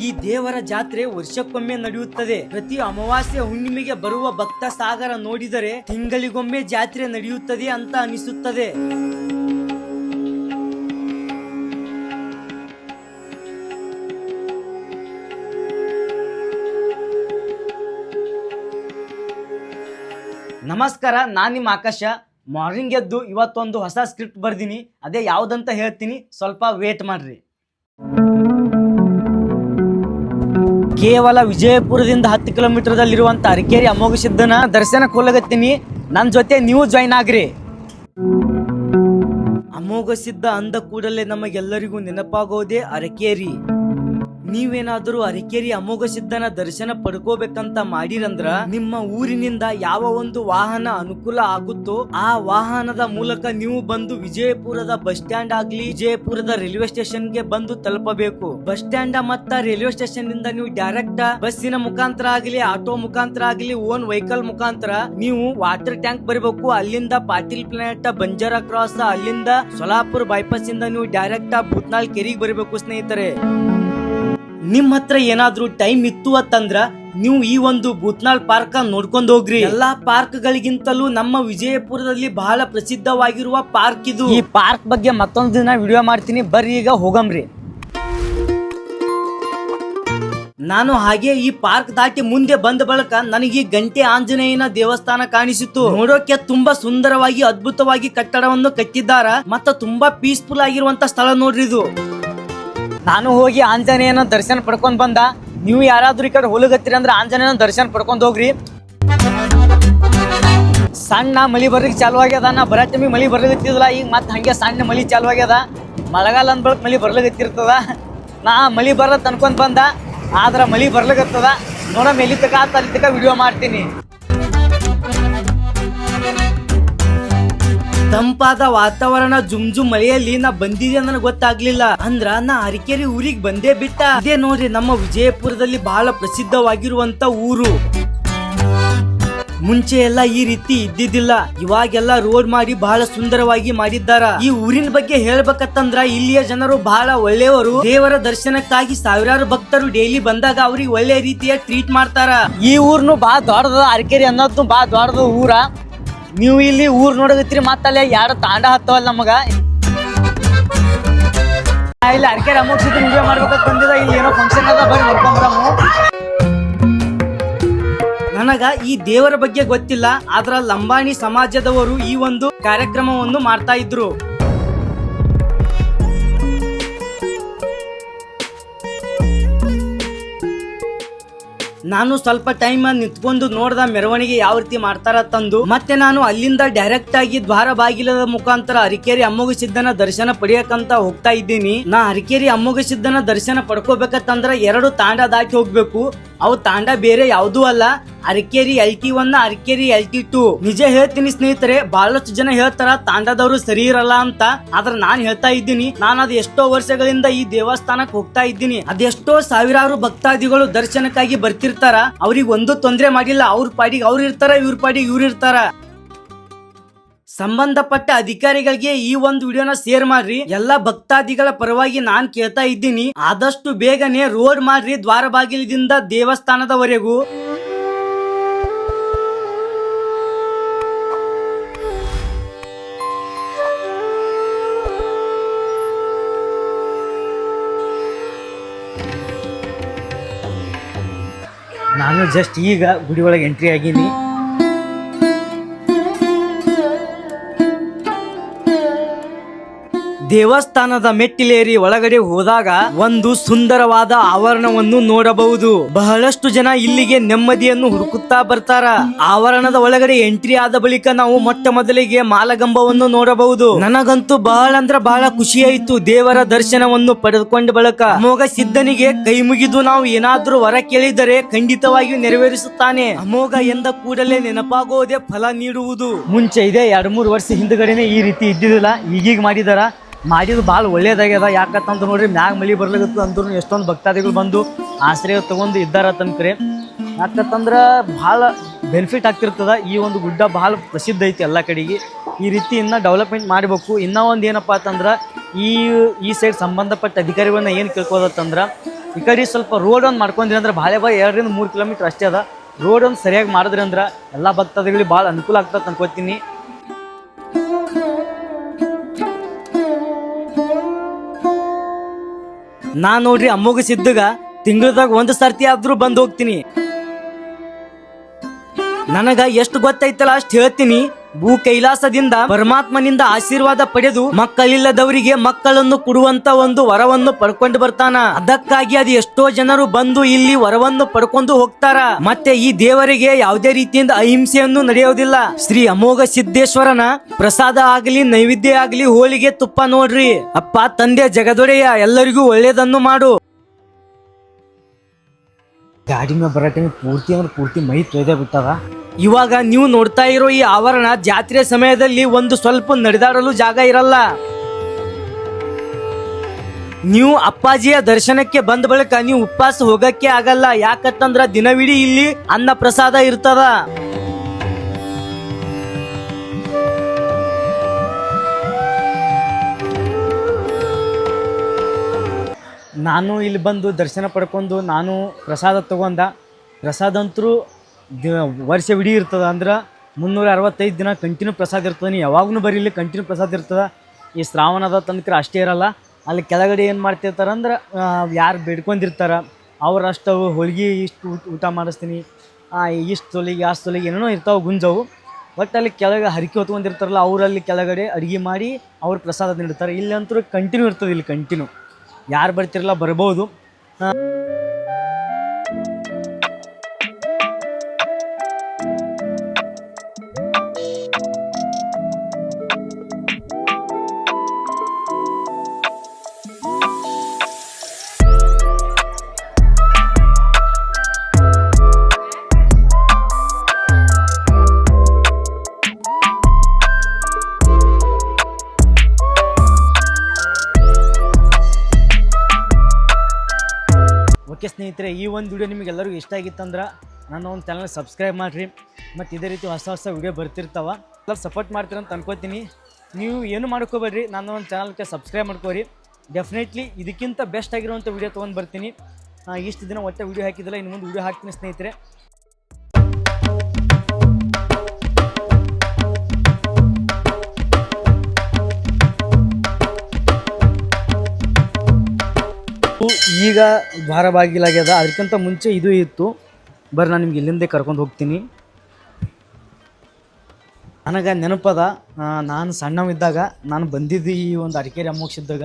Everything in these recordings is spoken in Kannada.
ಈ ದೇವರ ಜಾತ್ರೆ ವರ್ಷಕ್ಕೊಮ್ಮೆ ನಡೆಯುತ್ತದೆ. ಪ್ರತಿ ಅಮಾವಾಸ್ಯ ಹುಣ್ಣಿಮೆಗೆ ಬರುವ ಭಕ್ತ ಸಾಗರ ನೋಡಿದರೆ ತಿಂಗಳಿಗೊಮ್ಮೆ ಜಾತ್ರೆ ನಡೆಯುತ್ತದೆ ಅಂತ ಅನಿಸುತ್ತದೆ. ನಮಸ್ಕಾರ, ನಾನು ನಿಮ್ಮ ಆಕಾಶ. ಮಾರ್ನಿಂಗ್ ಎದ್ದು ಇವತ್ತೊಂದು ಹೊಸ ಸ್ಕ್ರಿಪ್ಟ್ ಬರ್ದೀನಿ. ಅದೇ ಯಾವ್ದಂತ ಹೇಳ್ತೀನಿ. ಸ್ವಲ್ಪ ವೇಟ್ ಮಾಡ್ರಿ. ಕೇವಲ ವಿಜಯಪುರದಿಂದ ಹತ್ತು ಕಿಲೋಮೀಟರ್ದಲ್ಲಿರುವಂತ ಅರಕೇರಿ ಅಮೋಘ ಸಿದ್ಧನ ದರ್ಶನಕ್ಕೆ ಕೊಲ್ಲಗತ್ತೀನಿ ನನ್ನ ಜೊತೆ ನೀವು ಜಾಯ್ನ್ ಆಗ್ರಿ. ಅಮೋಘ ಸಿದ್ಧ ಅಂದ ಕೂಡಲೇ ನಮಗೆಲ್ಲರಿಗೂ ನೆನಪಾಗೋದೇ ಅರಕೇರಿ. ನೀವೇನಾದರೂ ಅರಕೇರಿ ಅಮೋಘ ಸಿದ್ಧನ ದರ್ಶನ ಪಡ್ಕೋಬೇಕಂತ ಮಾಡಿರಂದ್ರ ನಿಮ್ಮ ಊರಿನಿಂದ ಯಾವ ಒಂದು ವಾಹನ ಅನುಕೂಲ ಆಗುತ್ತೋ ಆ ವಾಹನದ ಮೂಲಕ ನೀವು ಬಂದು ವಿಜಯಪುರದ ಬಸ್ ಸ್ಟ್ಯಾಂಡ್ ಆಗ್ಲಿ, ವಿಜಯಪುರದ ರೈಲ್ವೆ ಸ್ಟೇಷನ್ಗೆ ಬಂದು ತಲುಪಬೇಕು. ಬಸ್ ಸ್ಟ್ಯಾಂಡ್ ಮತ್ತ ರೈಲ್ವೆ ಸ್ಟೇಷನ್ನಿಂದ ನೀವು ಡೈರೆಕ್ಟ್ ಬಸ್ಸಿನ ಮುಖಾಂತರ ಆಗಲಿ, ಆಟೋ ಮುಖಾಂತರ ಆಗಲಿ, ಓನ್ ವೆಹಿಕಲ್ ಮುಖಾಂತರ ನೀವು ವಾಟರ್ ಟ್ಯಾಂಕ್ ಬರಬೇಕು. ಅಲ್ಲಿಂದ ಪಾಟೀಲ್ ಪ್ಲಾನೆಟ್ ಬಂಜಾರ ಕ್ರಾಸ್, ಅಲ್ಲಿಂದ ಸೊಲಾಪುರ್ ಬೈಪಾಸ್ ಇಂದ ನೀವು ಡೈರೆಕ್ಟ್ ಭೂತ್ನಾಳ್ ಕೆರಿಗೆ ಬರಬೇಕು ಸ್ನೇಹಿತರೆ. ನಿಮ್ ಹತ್ರ ಏನಾದ್ರೂ ಟೈಮ್ ಇತ್ತು ಅಂತಂದ್ರ ನೀವು ಈ ಒಂದು ಭೂತ್ನಾಳ್ ಪಾರ್ಕ್ ನೋಡ್ಕೊಂಡು ಹೋಗ್ರಿ. ಎಲ್ಲಾ ಪಾರ್ಕ್ ಗಳಿಗಿಂತಲೂ ನಮ್ಮ ವಿಜಯಪುರದಲ್ಲಿ ಬಹಳ ಪ್ರಸಿದ್ಧವಾಗಿರುವ ಪಾರ್ಕ್ ಇದು. ಈ ಪಾರ್ಕ್ ಬಗ್ಗೆ ಮತ್ತೊಂದು ದಿನ ವಿಡಿಯೋ ಮಾಡ್ತೀನಿ. ಬರ್ರಿ ಈಗ ಹೋಗಮ್ರಿ. ನಾನು ಹಾಗೆ ಈ ಪಾರ್ಕ್ ದಾಟಿ ಮುಂದೆ ಬಂದ ಬಳಿಕ ನನಗೆ ಈ ಗಂಟೆ ಆಂಜನೇಯನ ದೇವಸ್ಥಾನ ಕಾಣಿಸಿತು ನೋಡೋಕೆ ತುಂಬಾ ಸುಂದರವಾಗಿ ಅದ್ಭುತವಾಗಿ ಕಟ್ಟಡವನ್ನು ಕಟ್ಟಿದ್ದಾರ. ಮತ್ತ ತುಂಬಾ ಪೀಸ್ಫುಲ್ ಆಗಿರುವಂತ ಸ್ಥಳ ನೋಡ್ರಿ ಇದು ನಾನು ಹೋಗಿ ಆಂಜನೇಯನ ದರ್ಶನ ಪಡ್ಕೊಂಡ್ ಬಂದ. ನೀವು ಯಾರಾದ್ರೂ ಈ ಕಡೆ ಹೊಲಗತ್ತೀರಿ ಅಂದ್ರೆ ಆಂಜನೇಯನ ದರ್ಶನ ಪಡ್ಕೊಂಡ್ ಹೋಗ್ರಿ. ಸಣ್ಣ ಮಳಿ ಬರ್ಲಿಕ್ಕೆ ಚಾಲು ಆಗ್ಯದ ನಾ ಬರ ಮಳಿ ಬರ್ಲಿಕತ್ತಿದ್ಲ ಈಗ ಮತ್ತೆ ಹಂಗೆ ಸಣ್ಣ ಮಳಿ ಚಾಲು ಆಗ್ಯದ. ಮಳೆಗಾಲ ಅಂದ್ ಬಳಿಕ ಮಳಿ ಬರ್ಲಿಕತ್ತಿರ್ತದ. ನಾ ಮಳಿ ಬರತ್ ಅನ್ಕೊಂಡ್ ಬಂದ. ಆದ್ರ ಮಳಿ ಬರ್ಲಿಕತ್ತದ. ನೋಡಮ್ ಎಲ್ಲಿ ತಕ ಅಲ್ಲಿ ತಕ ವಿಡಿಯೋ ಮಾಡ್ತೀನಿ. ತಂಪಾದ ವಾತಾವರಣ ಜುಮ್ ಜುಮ್ ಮಳೆಯಲ್ಲಿ ನಾ ಬಂದಿದೆ ನನಗೆ ಗೊತ್ತಾಗ್ಲಿಲ್ಲ. ಅಂದ್ರ ನಾ ಅರಕೇರಿ ಊರಿಗೆ ಬಂದೇ ಬಿಟ್ಟ. ಇದೇ ನೋಡ್ರಿ ನಮ್ಮ ವಿಜಯಪುರದಲ್ಲಿ ಬಹಳ ಪ್ರಸಿದ್ಧವಾಗಿರುವಂತ ಊರು. ಮುಂಚೆ ಎಲ್ಲ ಈ ರೀತಿ ಇದ್ದಿದ್ದಿಲ್ಲ. ಇವಾಗೆಲ್ಲ ರೋಡ್ ಮಾಡಿ ಬಹಳ ಸುಂದರವಾಗಿ ಮಾಡಿದ್ದಾರ. ಈ ಊರಿನ ಬಗ್ಗೆ ಹೇಳ್ಬೇಕತ್ತಂದ್ರ ಇಲ್ಲಿಯ ಜನರು ಬಹಳ ಒಳ್ಳೆಯವರು. ದೇವರ ದರ್ಶನಕ್ಕಾಗಿ ಸಾವಿರಾರು ಭಕ್ತರು ಡೈಲಿ ಬಂದಾಗ ಅವ್ರಿಗೆ ಒಳ್ಳೆ ರೀತಿಯ ಟ್ರೀಟ್ ಮಾಡ್ತಾರ. ಈ ಊರ್ನು ಬಾ ದೊಡ್ಡದ ಅರಕೆರೆ ಅನ್ನೋದು ಬಾ ದೊಡ್ಡದ ಊರ. ನೀವು ಇಲ್ಲಿ ಊರ್ ನೋಡಗತ್ರಿ ಮತ್ತಲ್ಲೇ ಯಾರು ತಾಂಡ ಹತ್ತವಲ್ಲ ನಮಗ. ಇಲ್ಲಿ ಅರ್ಕೆ ಅಮೌಂಟ್ ಸಿದ್ಧ ವಿಡಿಯೋ ಮಾಡ್ಬೇಕಂತ ಬಂದಿದ ಇಲ್ಲಿ ಏನೋ ಫಂಕ್ಷನ್ ಅದ, ಬರ್ರಿ ನೋಡ್ಕೊಂಬರಮು ನನಗ ಈ ದೇವರ ಬಗ್ಗೆ ಗೊತ್ತಿಲ್ಲ, ಆದ್ರ ಲಂಬಾಣಿ ಸಮಾಜದವರು ಈ ಒಂದು ಕಾರ್ಯಕ್ರಮವನ್ನು ಮಾಡ್ತಾ ಇದ್ರು. ನಾನು ಸ್ವಲ್ಪ ಟೈಮ್ ನಿಂತ್ಕೊಂಡು ನೋಡ್ದ ಮೆರವಣಿಗೆ ಯಾವ ರೀತಿ ಮಾಡ್ತಾರ ತಂದು, ಮತ್ತೆ ನಾನು ಅಲ್ಲಿಂದ ಡೈರೆಕ್ಟ್ ಆಗಿ ದ್ವಾರ ಬಾಗಿಲದ ಮುಖಾಂತರ ಅರಿಕೇರಿ ಅಮ್ಮಗ ಸಿದ್ದನ ದರ್ಶನ ಪಡೆಯಕಂತ ಹೋಗ್ತಾ ಇದ್ದೀನಿ. ನಾ ಅರಿಕೇರಿ ಅಮ್ಮಗ ಸಿದ್ದನ ದರ್ಶನ ಪಡ್ಕೋಬೇಕಂತಂದ್ರ ಎರಡು ತಾಂಡ ದಾಟಿ ಹೋಗ್ಬೇಕು. ಅವು ತಾಂಡ ಬೇರೆ ಯಾವ್ದೂ ಅಲ್ಲ. Arakeri L T one, Arakeri L T two. ನಿಜ ಹೇಳ್ತೀನಿ ಸ್ನೇಹಿತರೆ, ಬಹಳಷ್ಟು ಜನ ಹೇಳ್ತಾರ ತಾಂಡದವರು ಸರಿ ಇರಲ್ಲ ಅಂತ. ಆದ್ರೆ ನಾನ್ ಹೇಳ್ತಾ ಇದ್ದೀನಿ, ನಾನು ಅದ ಎಷ್ಟೋ ವರ್ಷಗಳಿಂದ ಈ ದೇವಸ್ಥಾನಕ್ಕೆ ಹೋಗ್ತಾ ಇದ್ದೀನಿ. ಅದೆಷ್ಟೋ ಸಾವಿರಾರು ಭಕ್ತಾದಿಗಳು ದರ್ಶನಕ್ಕಾಗಿ ಬರ್ತಿರ್ತಾರ. ಅವ್ರಿಗೆ ಒಂದು ತೊಂದ್ರೆ ಮಾಡಿಲ್ಲ, ಅವ್ರ ಪಾಡಿಗೆ ಅವ್ರು ಇರ್ತಾರ, ಇವ್ರ ಪಾಡಿಗೆ ಇವ್ರು ಇರ್ತಾರ. ಸಂಬಂಧಪಟ್ಟ ಅಧಿಕಾರಿಗಳಿಗೆ ಈ ಒಂದು ವಿಡಿಯೋನ ಶೇರ್ ಮಾಡ್ರಿ. ಎಲ್ಲಾ ಭಕ್ತಾದಿಗಳ ಪರವಾಗಿ ನಾನ್ ಕೇಳ್ತಾ ಇದ್ದೀನಿ. ಆದಷ್ಟು ಬೇಗನೆ ರೋಡ್ ಮಾಡ್ರಿ ದ್ವಾರ ದೇವಸ್ಥಾನದವರೆಗೂ. ನಾನು ಜಸ್ಟ್ ಈಗ ಗುಡಿ ಒಳಗೆ ಎಂಟ್ರಿ ಆಗೀನಿ ದೇವಸ್ಥಾನದ ಮೆಟ್ಟಿಲೇರಿ ಒಳಗಡೆ ಹೋದಾಗ ಒಂದು ಸುಂದರವಾದ ಆವರಣವನ್ನು ನೋಡಬಹುದು. ಬಹಳಷ್ಟು ಜನ ಇಲ್ಲಿಗೆ ನೆಮ್ಮದಿಯನ್ನು ಹುಡುಕುತ್ತಾ ಬರ್ತಾರ. ಆವರಣದ ಒಳಗಡೆ ಎಂಟ್ರಿ ಆದ ಬಳಿಕ ನಾವು ಮೊಟ್ಟ ಮೊದಲಿಗೆ ಮಾಲಗಂಬವನ್ನು ನೋಡಬಹುದು. ನನಗಂತೂ ಬಹಳ ಅಂದ್ರೆ ಬಹಳ ಖುಷಿ ಆಯ್ತು ದೇವರ ದರ್ಶನವನ್ನು ಪಡೆದುಕೊಂಡ ಬಳಿಕ. ಅಮೋಘ ಸಿದ್ಧನಿಗೆ ಕೈ ಮುಗಿದು ನಾವು ಏನಾದ್ರೂ ವರ ಕೇಳಿದರೆ ಖಂಡಿತವಾಗಿಯೂ ನೆರವೇರಿಸುತ್ತಾನೆ. ಅಮೋಘ ಎಂದ ಕೂಡಲೇ ನೆನಪಾಗೋದೇ ಫಲ ನೀಡುವುದು. ಮುಂಚೆ ಇದೆ ಎರಡ್ ಮೂರು ವರ್ಷ ಹಿಂದ್ಗಡೆನೆ ಈ ರೀತಿ ಇದ್ದಿದ್ದಿಲ್ಲ, ಈಗೀಗ ಮಾಡಿದಾರ? ಮಾಡಿದ್ದು ಭಾಳ ಒಳ್ಳೇದಾಗ್ಯದ. ಯಾಕಂತಂತ ನೋಡ್ರಿ, ಮ್ಯಾಗ ಮಳಿ ಬರ್ಲಿಕ್ಕೆ ಅಂದ್ರೂ ಎಷ್ಟೊಂದು ಭಕ್ತಾದಿಗಳು ಬಂದು ಆಶ್ರಯ ತಗೊಂಡು ಇದ್ದಾರ ತನ್ಕರೆ ಯಾಕಂತಂದ್ರ ಭಾಳ ಬೆನಿಫಿಟ್ ಆಗ್ತಿರ್ತದ. ಈ ಒಂದು ಗುಡ್ಡ ಭಾಳ ಪ್ರಸಿದ್ಧ ಐತಿ ಎಲ್ಲ ಕಡೆಗೆ. ಈ ರೀತಿ ಇನ್ನ ಡೆವಲಪ್ಮೆಂಟ್ ಮಾಡಬೇಕು. ಇನ್ನೂ ಒಂದು ಏನಪ್ಪ ಅಂತಂದ್ರೆ, ಈ ಈ ಸೈಡ್ ಸಂಬಂಧಪಟ್ಟ ಅಧಿಕಾರಿಗಳನ್ನ ಏನು ಕೇಳ್ಕೋದತ್ತಂದ್ರ ಈ ಕಡೆ ಸ್ವಲ್ಪ ರೋಡ್ ಒಂದು ಮಾಡ್ಕೊಂಡ್ರಿ ಅಂದ್ರೆ ಭಾಳ ಭಾಳ ಎರಡರಿಂದ ಮೂರು ಕಿಲೋಮೀಟ್ರ್ ಅಷ್ಟೇ ಅದ. ರೋಡ್ ಒಂದು ಸರಿಯಾಗಿ ಮಾಡಿದ್ರಿ ಅಂದ್ರೆ ಎಲ್ಲ ಭಕ್ತಾದಿಗಳಿಗೆ ಭಾಳ ಅನುಕೂಲ ಆಗ್ತದೆ ಅನ್ಕೋತೀನಿ. ನಾ ನೋಡ್ರಿ ಅಮ್ಮಗ ಸಿದ್ದಗ ತಿಂಗಳದಾಗ ಒಂದ್ ಸರ್ತಿ ಆದ್ರೂ ಬಂದು ಹೋಗ್ತೀನಿ. ನನಗ ಎಷ್ಟು ಗೊತ್ತೈತಲ್ಲ ಅಷ್ಟು ಹೇಳ್ತೀನಿ. ಭೂ ಕೈಲಾಸದಿಂದ ಪರಮಾತ್ಮನಿಂದ ಆಶೀರ್ವಾದ ಪಡೆದು ಮಕ್ಕಳಿಲ್ಲದವರಿಗೆ ಮಕ್ಕಳನ್ನು ಕೊಡುವಂತ ಒಂದು ವರವನ್ನು ಪಡ್ಕೊಂಡು ಬರ್ತಾನ. ಅದಕ್ಕಾಗಿ ಅದು ಎಷ್ಟೋ ಜನರು ಬಂದು ಇಲ್ಲಿ ವರವನ್ನು ಪಡ್ಕೊಂಡು ಹೋಗ್ತಾರ. ಮತ್ತೆ ಈ ದೇವರಿಗೆ ಯಾವುದೇ ರೀತಿಯಿಂದ ಅಹಿಂಸೆಯನ್ನು ನಡೆಯೋದಿಲ್ಲ. ಶ್ರೀ ಅಮೋಘ ಸಿದ್ದೇಶ್ವರನ ಪ್ರಸಾದ ಆಗಲಿ, ನೈವೇದ್ಯ ಆಗಲಿ, ಹೋಳಿಗೆ ತುಪ್ಪ ನೋಡ್ರಿ. ಅಪ್ಪ, ತಂದೆ, ಜಗದೊಡೆಯ ಎಲ್ಲರಿಗೂ ಒಳ್ಳೇದನ್ನು ಮಾಡು. ಗಾಡಿ ಮೇಲೆ ಬರೋ ಟೈಮ್ ಪೂರ್ತಿ ಅಂದ್ರೆ ಪೂರ್ತಿ ಮೈ ತೊಯ್ದೇ ಬಿಟ್ಟವ. ಇವಾಗ ನೀವು ನೋಡ್ತಾ ಇರೋ ಈ ಆವರಣ ಜಾತ್ರೆ ಸಮಯದಲ್ಲಿ ಒಂದು ಸ್ವಲ್ಪ ನಡೆದಾಡಲು ಜಾಗ ಇರಲ್ಲ. ನೀವು ಅಪ್ಪಾಜಿಯ ದರ್ಶನಕ್ಕೆ ಬಂದ ಬಳಿಕ ನೀವು ಉಪವಾಸ ಹೋಗಕ್ಕೆ ಆಗಲ್ಲ. ಯಾಕಂತಂದ್ರ ದಿನವಿಡೀ ಇಲ್ಲಿ ಅನ್ನ ಪ್ರಸಾದ ಇರ್ತದ. ನಾನು ಇಲ್ಲಿ ಬಂದು ದರ್ಶನ ಪಡ್ಕೊಂಡು ನಾನು ಪ್ರಸಾದ ತೊಗೊಂಡ. ಪ್ರಸಾದ ಅಂತರೂ ವರ್ಷವಿಡೀ ಇರ್ತದೆ ಅಂದ್ರೆ ಮುನ್ನೂರ ಅರವತ್ತೈದು ದಿನ ಕಂಟಿನ್ಯೂ ಪ್ರಸಾದ ಇರ್ತದೆ. ನೀವು ಯಾವಾಗೂ ಬರೀಲಿ ಕಂಟಿನ್ಯೂ ಪ್ರಸಾದ ಇರ್ತದೆ. ಈ ಶ್ರಾವಣದ ತನಕ ಅಷ್ಟೇ ಇರಲ್ಲ. ಅಲ್ಲಿ ಕೆಳಗಡೆ ಏನು ಮಾಡ್ತಿರ್ತಾರೆ ಅಂದ್ರೆ ಯಾರು ಬೇಡ್ಕೊಂಡಿರ್ತಾರೆ ಅವ್ರು ಅಷ್ಟು ಹೋಳ್ಗೆ ಇಷ್ಟು ಊಟ ಊಟ ಮಾಡಿಸ್ತೀನಿ. ಇಷ್ಟು ತೊಲಿಗೆ, ಅಷ್ಟು ತೊಲಿಗೆ ಏನೇನೋ ಇರ್ತಾವೆ ಗುಂಜವು. ಬಟ್ ಅಲ್ಲಿ ಕೆಳಗೆ ಹರಿಕೆ ಹೊತ್ಕೊಂಡಿರ್ತಾರಲ್ಲ, ಅವರಲ್ಲಿ ಕೆಳಗಡೆ ಅಡುಗೆ ಮಾಡಿ ಅವ್ರು ಪ್ರಸಾದ ನೀಡ್ತಾರೆ. ಇಲ್ಲಂತೂ ಕಂಟಿನ್ಯೂ ಇರ್ತದೆ ಇಲ್ಲಿ ಕಂಟಿನ್ಯೂ ಯಾರು ಬರ್ತಿರಲ್ಲ ಬರ್ಬೋದು. ಸ್ನೇಹಿತರೆ, ಈ ಒಂದು ವಿಡಿಯೋ ನಿಮಗೆಲ್ಲರಿಗೂ ಇಷ್ಟ ಆಗಿತ್ತಂದ್ರೆ ನನ್ನ ಒಂದು ಚಾನಲ್ ಸಬ್ಸ್ಕ್ರೈಬ್ ಮಾಡಿರಿ. ಮತ್ತು ಇದೇ ರೀತಿ ಹೊಸ ಹೊಸ ವಿಡಿಯೋ ಬರ್ತಿರ್ತಾವೆ. ಎಲ್ಲ ಸಪೋರ್ಟ್ ಮಾಡ್ತೀರ ಅಂತ ಅನ್ಕೋತೀನಿ. ನೀವು ಏನು ಮಾಡ್ಕೋಬೇಡ್ರಿ, ನನ್ನ ಒಂದು ಚಾನಲ್ಗೆ ಸಬ್ಸ್ಕ್ರೈಬ್ ಮಾಡ್ಕೋರಿ. ಡೆಫಿನೆಟ್ಲಿ ಇದಕ್ಕಿಂತ ಬೆಸ್ಟ್ ಆಗಿರುವಂಥ ವಿಡಿಯೋ ತೊಗೊಂಡು ಬರ್ತೀನಿ. ಇಷ್ಟು ದಿನ ಒಟ್ಟೆ ವಿಡಿಯೋ ಹಾಕಿದ್ದಿಲ್ಲ, ಇನ್ನು ಮುಂದೆ ವಿಡಿಯೋ ಹಾಕ್ತೀನಿ ಸ್ನೇಹಿತರೆ. ಈಗ ದ್ವಾರ ಬಾಗಿಲಾಗ್ಯದ ಅದಕ್ಕಿಂತ ಮುಂಚೆ ಇದು ಇತ್ತು. ಬರ್ರಿ, ನಾನು ನಿಮ್ಗೆ ಇಲ್ಲಿಂದೇ ಕರ್ಕೊಂಡು ಹೋಗ್ತೀನಿ. ನನಗೆ ನೆನಪದ ನಾನು ಸಣ್ಣವಿದ್ದಾಗ, ನಾನು ಬಂದಿದ್ದು ಈ ಒಂದು ಅಡಿಕೆರೆ ಅಮೋಕ್ಷಿದ್ದಾಗ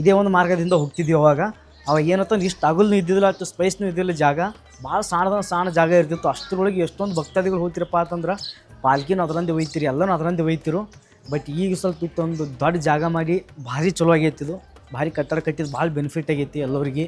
ಇದೇ ಒಂದು ಮಾರ್ಗದಿಂದ ಹೋಗ್ತಿದ್ವಿ ಅವಾಗ. ಅವಾಗ ಏನಂತಂದ್ರೆ ಇಷ್ಟು ಅಗಲ್ನೂ ಇದ್ದಿದ್ದಿಲ್ಲ, ಅಷ್ಟು ಸ್ಪೈಸ್ನೂ ಇದ್ದಿಲ್ಲ ಜಾಗ. ಭಾಳ ಸಣ್ಣದ ಸಣ್ಣ ಜಾಗ ಇರ್ತಿತ್ತು. ಅಷ್ಟರೊಳಗೆ ಎಷ್ಟೊಂದು ಭಕ್ತಾದಿಗಳು ಹೋಗ್ತಿರಪ್ಪ ಅಂತಂದ್ರೆ, ಪಾಲ್ಕಿನೂ ಅದರಂದೇ ಒಯ್ತಿರಿ, ಎಲ್ಲನೂ ಅದರಂದೇ ಒಯ್ತಿರು. ಬಟ್ ಈಗ ಸ್ವಲ್ಪ ಇತ್ತೊಂದು ದೊಡ್ಡ ಜಾಗ ಮಾಡಿ, ಭಾರಿ ಚಲೋ ಆಗೈತಿದು ಭಾರಿ ಕಟ್ಟಡ ಕಟ್ಟಿದ್ದು ಭಾಳ ಬೆನಿಫಿಟ್ ಆಗೈತಿ ಎಲ್ಲರಿಗೆ.